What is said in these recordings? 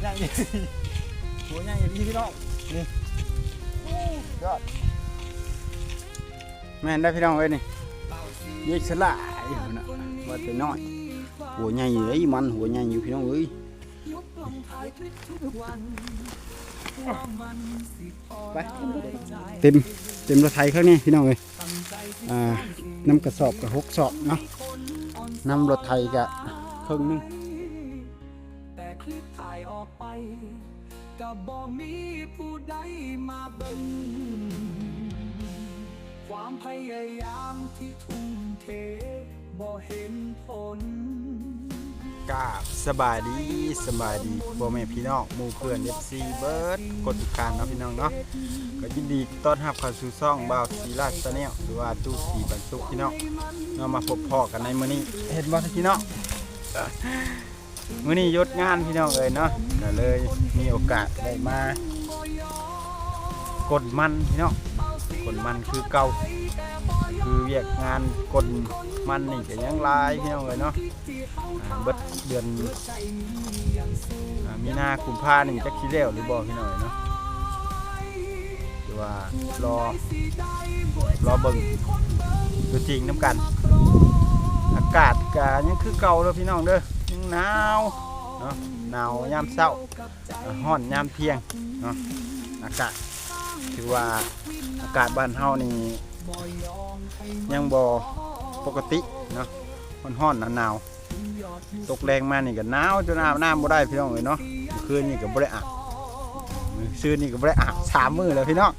ใหญ่หัวใหญ่อย่างนี้พี่น้องนี่ยอดแม่นได้พี่น้องเอ้ยนี่ยิกสลายนะว่าแต่น้อย หัวใหญ่อยู่ไอ้มันหัวใหญ่อยู่พี่น้องเอ้ยไปเต็มเต็มรถไถข้างนี้พี่น้องเอ้ยน้ำกระสอบกับหกสอบเนาะน้ำรถไถกับครึ่งหนึงแต่ค ลิปถ่ายออกไปก็บ่มีผู้ใดมาเบิ่งความพยายามที่ทุ่มเทบ่เห็นผลกาบสบายดีสบายดีพ่แม่พี่น้องหมู่เพื่อน FC เบิร์ดกดติดตามเนาะพี่น้องเนาะก็ยินดีต้อนรับเข้าสู่ช่องบ่าวศรีราชแนลหรือว่าตู้สีบรรทุกพี่น้องเนามาพบพ่อกันในมื้อนี้เห็นบ่พี่น้อง มื้อนี้ยศงานพี่น้องเอยเนาะก็เลยมีโอกาสได้มากดมันพี่น้องกดมันคือเก่าคือเวียกงานกดมันนี่ก็ยังลายพี่น้องเอยเนาะเบิดเดือนมีนากุมภาหนึ่งจักคิเล้วหรือบ่พี่หน่อยเนาะว่ารอรอเบิ่งตัวจริงน้ำกัน อากาศกายังคือเก่าเลยพี่น้องเด้อ หนาวเนาะหนาวยามเช้าอ่าร้อนยามเที่ยงเนาะอากาศถือว่าอากาศบ้านเฮานี่ยังบ่ปกติเนาะมันร้อนหนาวตกแรงมานี่ก็หนาวจนอาบน้ำบ่ได้พี่น้องเลยเนาะชื่อคืนนี่ก็บ่ได้อาบซื้อนี่ก็บ่ได้อาบสามมื้อแล้วพี่น้อง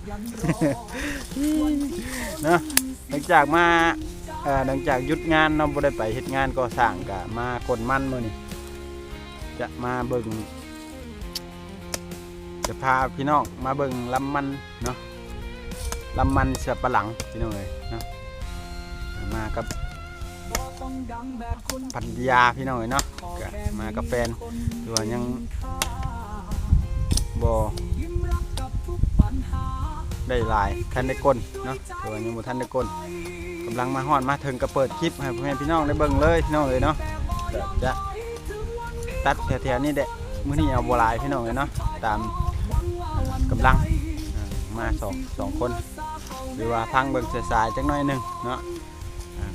เนาะหลังจากมา หลังจากหยุดงานเนาะบ่ได้ไปเฮ็ดงานก่อสร้างก็มากดมันมื้อนี้จะมาเบิ่งจะพาพี่น้องมาเบิ่งลำมันเนาะลำมันเสือปะหลังพี่น้องเลยเนาะมากับต้องดันปัญญาพี่น้องเอ้ยเนาะก็มากับแฟนตัวยังบ่ยิ้ มรับกับทุกปัญหาได้หลายทันได้ก้นเนาะตัวยังบ่ทันได้ก้นกำลังมาฮอดมาถึงก็เปิดคลิปให้พ่อแม่พี่น้องได้เบิ่งเลยพี่น้องเอ้ยเนาะจะตัดแถวๆนี้แหละมื้อนี้เอาบ่หลายพี่น้องเอ้ยเนาะตามกำลังมาสองสองคนหรือว่าพังเบิ่งสายๆจักหน่อยหนึงเนาะ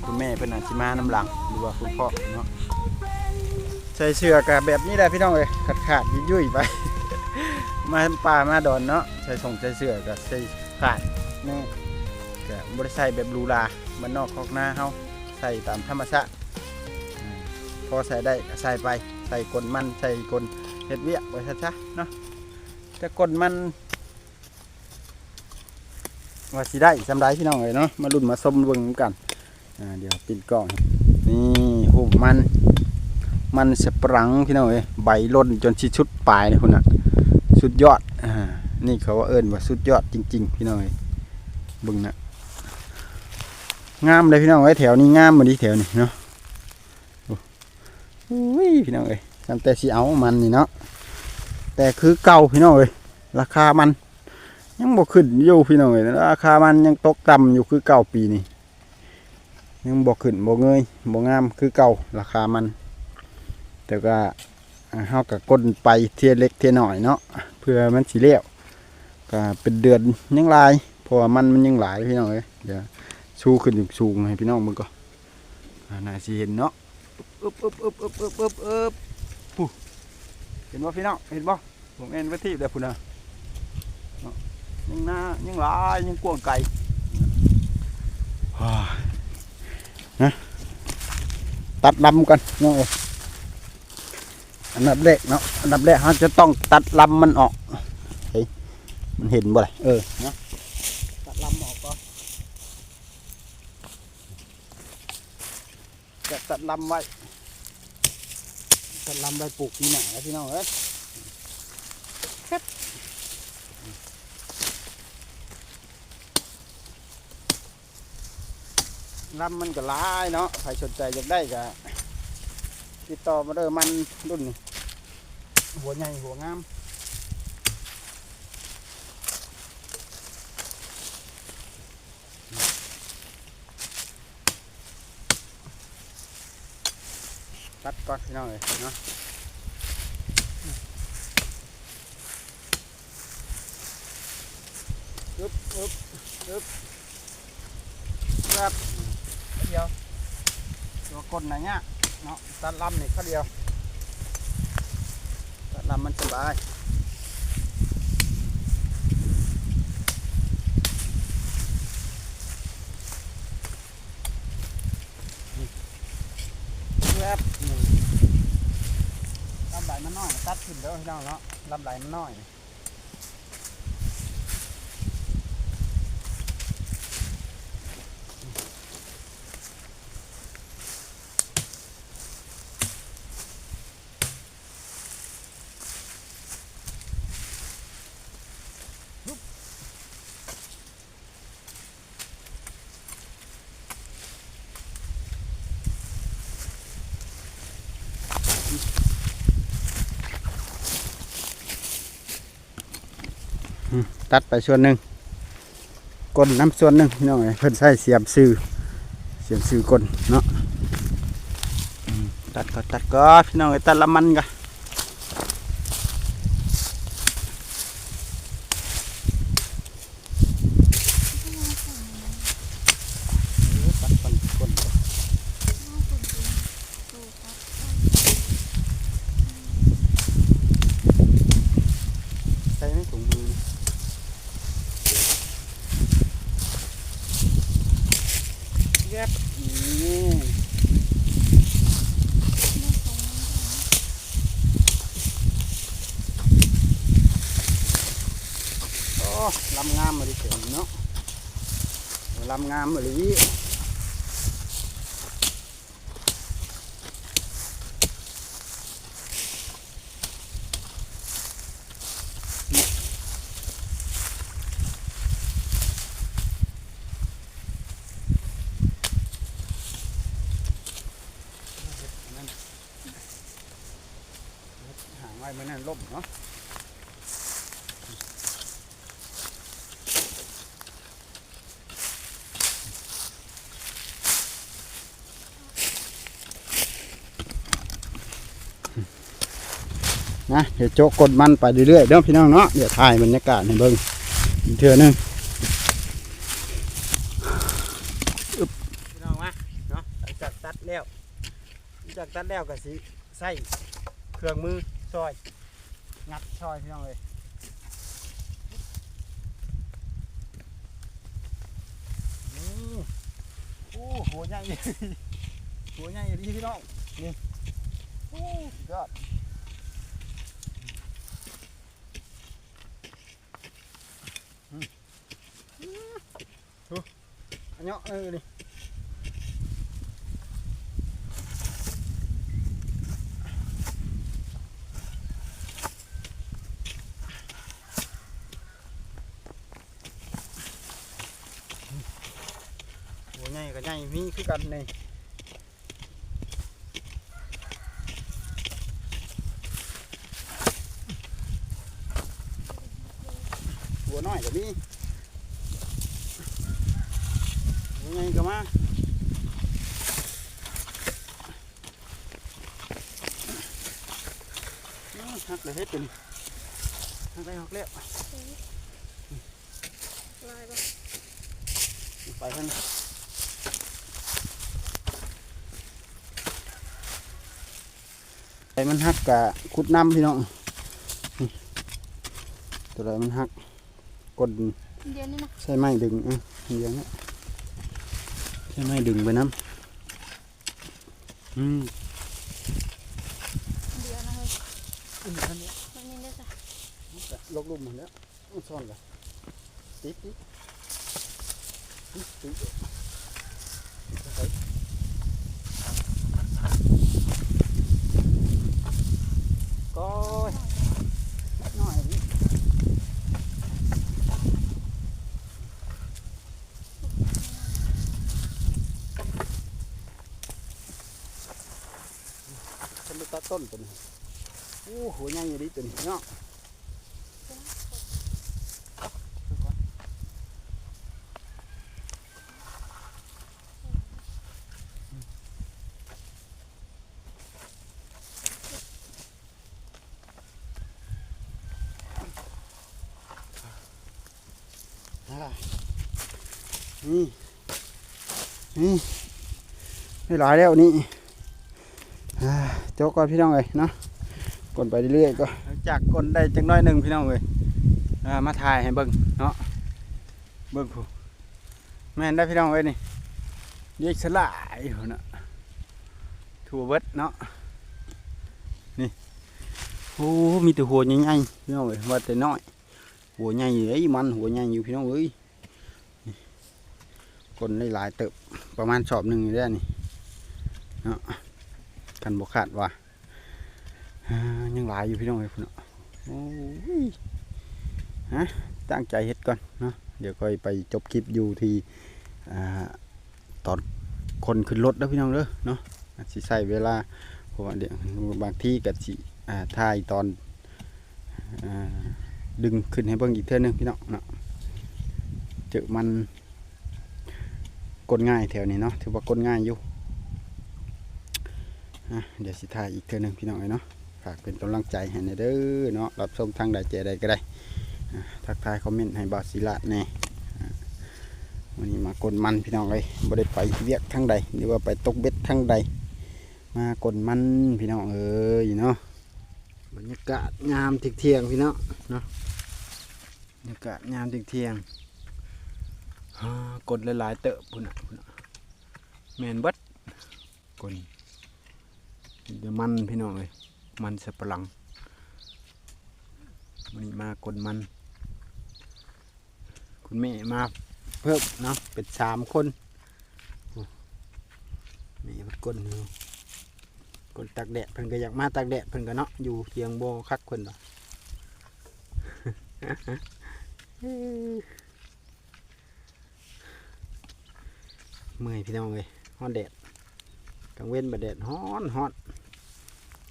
คุณแม่เพิ่นอาจสิมานํหลังหรือว่าคุณพ่อเนาะใส่เสื้อกับแบบนี้แหละพี่น้องเอ้ยขาดขาดยุ่ยๆไป มาป่ามาดอนเนาะใส่ส่งใส่เสื้อกับใส่าดนี่ก็บริใส่แบบหรูหรามันนอกคอกหน้าเฮาใส่ตามธรรมชาติอืมพอใส่ได้ก็ใส่ไปใส่กลมันใส่กลเฮ็ดเวียกไว้ซะๆเนาะแต่กลมันว่าสิได้สำได้พี่น้องเอ้ยเนาะมาลุ้นมาชมเบิ่งกันอ่าเดี๋ยวปิดกล้องนี่หูมัน มันสปรังพี่น้องเอ้ยใบล่นจนชิชุดปลายนี่คุณน่ะสุดยอดอ่า นี่เขาว่าเอิ้นว่าสุดยอดจริง ๆ พี่น้องเอ้ยบึงนะงามเลยพี่น้องเอ้แถวนี้งามมาดิแถวนี้เนาะอุ้ยพี่น้องเอ้ยตั้งแต่สิเอามันนี่เนาะแต่คือเก่าพี่น้องเอ้ยราคามัน ยังบ่ขึ้นอยู่พี่น้องเอ้ยราคามันยังตกต่ำอยู่คือเก่าปีนี้ยังบ่ขึ้นบ่เงยบ่งามคือเก่าราคามัน แต่ก็อ่าเฮาก็ก้นไปเทียเล็กเทียหน่อยเนาะเพื่อมันสิเลี้ยว ก็เป็นเดือนยังหลายเพราะว่ามันมันยังหลายพี่น้องเอ้ยเดี๋ยวชูขึ้นสูงให้พี่น้องมึงก็อ่าน่าสิเห็นเนาะอึบอึบอึบอึบอึบอึบอึบปุ๊เห็นบ่พี่น้องเห็นบ่ผมเอ็นไว้ที่เดี๋ยวพุ่นนะเนาะยังหน้ายังหลายยังกวงไกลว้ายนะตัดลำกันน้องเอ้ยอันดับแรกเนาะอันดับแรกเราจะต้องตัดลำมันออก มันเห็นบ่เลยเออนะตัดลำออกก่อนจะตัดลำไว้ตัดลำไว้ปลูกปีหน้าแล้วพี่น้องเอ้ยครับลำมันก็ลายเนาะใครสนใจอยากได้ก็ติดต่อมาเด้อมันรุ่นหัวใหญ่หัวงาม ตัดก่อนพี่น้องเลยเนาะอึบอึบอึบครับเดียวตัวก้นนะเนี่ยเนาะตัดลำนี่แค่เดียวตัดลำมันสบาย ไหลมันน้อยตัดขึ้นแล้วพี่น้องเนาะลำไหลมันน้อย ตัดไปส่วนหนึ่งกลน้ำส่วนหนึ่งพี่น้องเอ้ยเพิ่นใส่เสียมซื้อเสียมซื้อกลเนาะตัดก็ตัดก็พี่น้องไอ้ตัดละมันกันเออตัดก่อนกลก่อนใส่ในถุงมือเย็บนี่โอ้ลำงามมาดิเสียงเนาะลำ งามมาเลยหางไว้มันนั่นล่มเนาะ นะเดี๋ยวโจกกดมันไปเรื่อยๆเด้อพี่น้องเนาะเดี๋ยวถ่ายบรรยากาศให้เบิ่งอีกเทื่อนึงพี่น้องมาเนาะหลังจากตัดแล้วหลังจากตัดแล้วก็สิใส่เครื่องมือซอย งัดซอยพี่น้องเลยโอ้หัวใหญ่หัวใหญ่ดีพี่น้องนี่โอ้ยอดอืมอืมดู อันเนาะเออนี่หัวใหญ่กับใหญ่มีคือกันนี่หัวน้อยกับมี หัวใหญ่กับมาอื้อหักเลยเฮ็ดเป็นหักได้หักแล้วลายปะไปท่านไอ้มันหักกะคุดน้ำพี่น้องนี่ตัวไหนมันหักกดเดี๋ยวนี้นะใช้ไม้ดึงอะอย่างนี้ ใช้ไม้ดึงไปน้ำอืมเดี๋ยวนะเฮ้ยอืมอันนี้มันนี่ได้จ้ะลกลุ่มมาแล้วซ่อนกันติ๊กติ๊กติ๊กติ๊กก็หน่อยนี่ฉันไป ต้นตัวนี้โอ้หัวใหญ่อยู่ดิตัวนี้เนาะนี่นี่ไม่หลายแล้วนี่ โจกก่อนพี่น้องเลยเนาะกดไปเรื่อยๆก็จากกดได้จังน้อยหนึ่งพี่น้องเลยมาถ่ายให้เบิ่งเนาะเบิ่งผู้แม่นได้พี่น้องเอ้ยนี่เรียกสลายอยู่นะถั่วเบิดเนาะนี่โอ้มีแต่หัวใหญ่ๆพี่น้องเอ้ยว่าแต่น้อยหัวใหญ่อยู่ไอ้มันหัวใหญ่อยู่พี่น้องเอ้ยคนได้หลายเติบประมาณสอบหนึ่งอยู่ได้วนี่เนาะ กันบกขาดว่ะยังหลายอยู่พี่น้องเอ้ยพุ่นเนาะโอ้ยฮะตั้งใจเฮ็ดก่อนเนาะเดี๋ยวค่อยไปจบคลิปอยู่ที่ตอนคนขึ้นรถแล้วพี่น้องเด้อเนาะสิใส่เวลาเพราะว่าเดี๋ยวบางที่ก็สิอ่าถ่ายตอนอดึงขึ้นให้เบิ่งอีกเท่านึงพี่น้องเนาะเจอมันกดง่ายแถวนี้เนาะถือว่ากดง่ายอยู่ เดี๋ยวสิถ่ายอีกเท่านึงพี่น้องเอ้ยเนาะฝากเป็นกำลังใจให้หนเด้อเนาะรับชมทางใดเจใดก็ได้ทักทายคอมเมนต์ให้บาสิละแน่วันนี้มากดมันพี่น้องเลยบ่ได้ไปเวียกทางใดหรือว่าไปตกเบ็ดทางใด มากดมันพี่น้องเอ้ยเนาะบรรยากาศยามเที่ยงพี่น้องเนาะบรรยากาศยามเที่ยงฮ่ากดหลายๆเตอะพุ่นน่ะพุ่นน่ะแมนบัดกด เดี๋ยวมันพี่น้องเลยมันสับปะหลังมันมากดมัน คุณแม่มาเพิ่มเนาะเป็นสามคนแม่มันกดอยู่กดตากแดดเพิ่นก็อยากมาตากแดดเพิ่นก็เนาะอยู่เทียงโบคักเพิ่นบ่เมื่อยพี่น้องเลยฮ้อนแดดกลางเว้นบัดแดดฮ้อนฮ้อน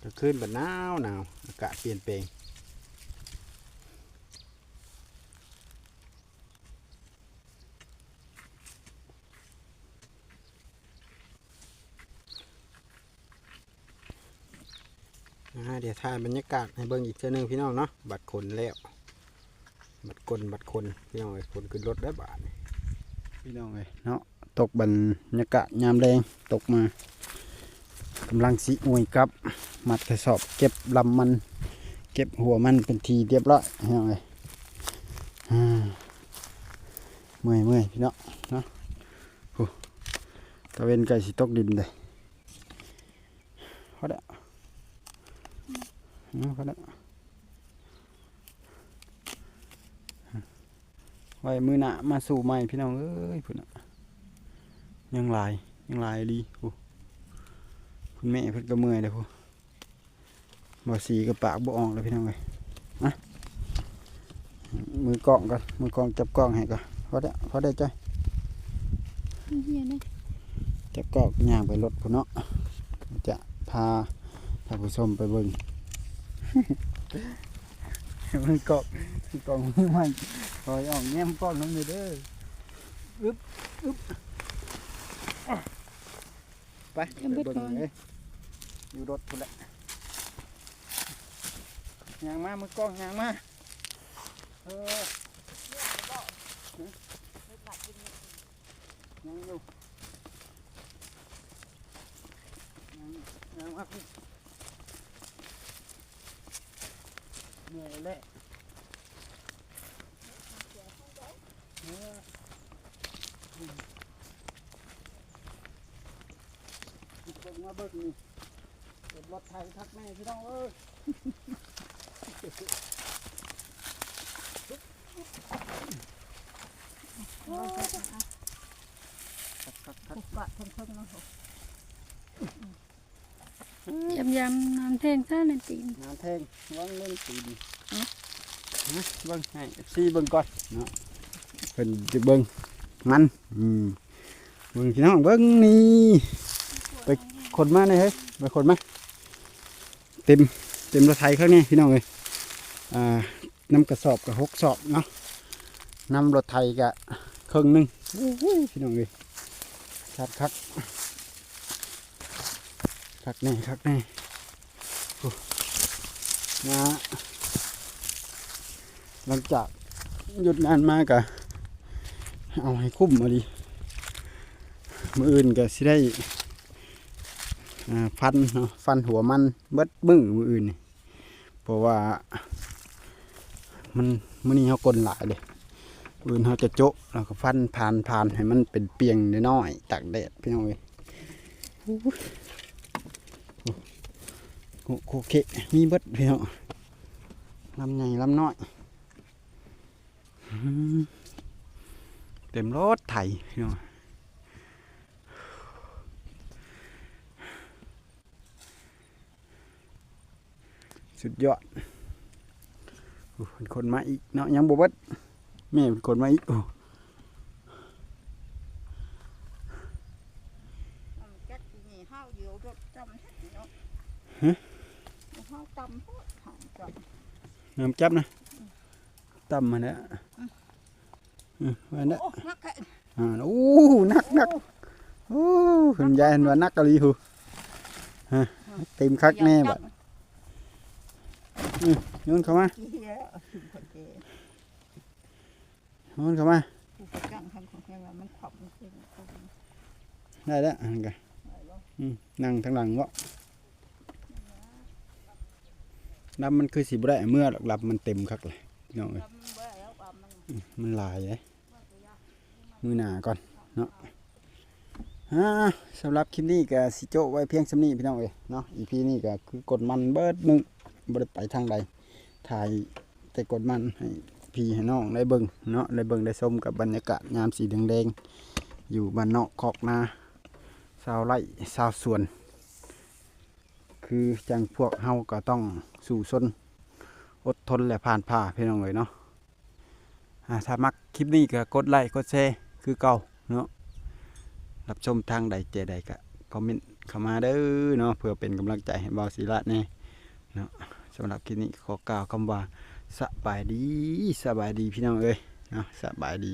กลางคืนบัดหนาวหนาวอากาศเปลี่ยนแปลงเดี๋ยวถ่ายบรรยากาศให้เบิ่งอีกเท่านึงพี่น้องเนาะบัดคนแล้วบัดคนบัดคนพี่น้องเอ้ยคนขึ้นรถได้บาทพี่น้องเอ้ยเนาะตกบรรยากาศยามแรงตกมากำลังสิอวยกับ มัดกระสอบเก็บลำมัน เก็บหัวมันเป็นทีเรียบร้อยพี่น้องเอ้ยเมื่อยเมื่อยพี่น้องเนาะโอ้ตะเวนไก่สิตกดินเลยพอแล้วเอาพอแล้วไว้มือหนามาสู่ใหม่พี่น้องเอ้ยพุ่นน่ะยังลายยังลายดีโอ้คุณแม่เพิ่นก็เมื่อยเลยพู บ่สีกับปากบ่ออกเลยพี่น้องเอ้ยนะมือกล้องก่อนมือกล้องจับกล้องให้ก่อนพอได้พอได้จ้อยเฮียนี่จับกล้องย่างไปรถพุ่นเนาะจะพาท่านผู้ชมไปเบิ่งมือกล้องมือกล้องมือใหม่คอยออกแง้มกล้องน้ำอยู่เด้ออึ๊บอึ๊บอะไปไปเบิ่งเลยอยู่รถพุ่นแหละ ยางมามือกล้องยางมาเออยังอยู่ยังยังมาพี่เหนื่อยแล้วเบิ่งมาเบิ่งนี่เป็นรถไทยทักแม่พี่น้องเอ้ย ปกปะทนทนแล้วยำยำน้ำแทงข้าในตีนงานแทงวังเล่นตีนนะเบิ่งให้ซีเบิ่งก่อนเนาะเพิ่นจะเบิ่งมันอืมเบิ่งพี่น้องเบิ่งนี่ไปขนมาเลยเฮ้ยไปขนมาเต็มเต็มรถไทยข้างนี้พี่น้องเลยอ่า น้ำกระสอบกับหกสอบเนาะน้ำรถไทยกับครึ่งหนึ่งโอ้โหพี่น้องเลยคักคักคักแน่คักแน่นะหลังจากหยุดงานมากะเอาให้คุ้มมาดิมืออื่นก็สิได้ฟันเนาะฟันหัวมันเบิดบึ้งมืออื่นเพราะว่า มันมื้อนี้เฮากลหลายเลยอื่นเฮาจะโจะแล้วก็ฟันผ่านผ่านให้มันเป็นเปียงน้อยตากแดดพี่น้องเอ้ยโอ้ยโอ้โหโอเคมีเบิดพี่น้องลำใหญ่ลำน้อยเต็มรถไถพี่น้องสุดยอด เป็นคนมาอีกเนาะยังบวบดแม่เป็นคนมาอีกโอ้ Ông chắc gì hao nhiều được trăm hết nữa. Hả? Hao trăm hết, hỏng trăm. น้ำจับนะต่ำมาแล้วอืมมาแล้ว Ô, mắc cái. อ่าโอ้นักนักโอ้คุณยายเห็นว่านักกะลีหูฮะเต็มคักแน่บัด โยนเข้ามา Kia, ở chung quanh kia. โยนเข้ามา Khu vực căng thẳng của em là mình khỏng cái này không. ได้แล้วอันกันอืมนั่งทางหลังวะรับมันคือสิบได้เมื่อหรอกรับมันเต็มคักเลยพี่น้องเอ้ย Lâm bữa đó bà mình มันหลายเลยมือหนาก่อนเนาะอ่าสำหรับคลิปนี้ก็สิโจไว้เพียงสำนี้พี่น้องเอ้ยเนาะอีพีนี้ก็คือกดมันเบิดมึงบ่ได้ไปทางใด ถ่ายแต่กดมันให้พี่ให้น้องได้เบิ่งเนาะได้เบิ่งได้ชมกับบรรยากาศยามสีแดงๆอยู่บ้านนอกคอกนาชาวไร่ชาวสวน คือจังพวกเฮาก็ต้องสู่ซนอดทนและผ่านผ่าพี่น้องเลยเนาะถ้ามักคลิปนี้ก็กดไลค์กดแชร์คือเก่าเนาะรับชมทางใดเจใดก็คอมเมนต์เข้ามาเด้อเนาะเพื่อเป็นกำลังใจให้เบาศิละแน่เนาะ สำหรับคลิปนี้ขอกล่าวคำว่าสบายดีสบายดีพี่น้องเอ้ยเนาะสบายดี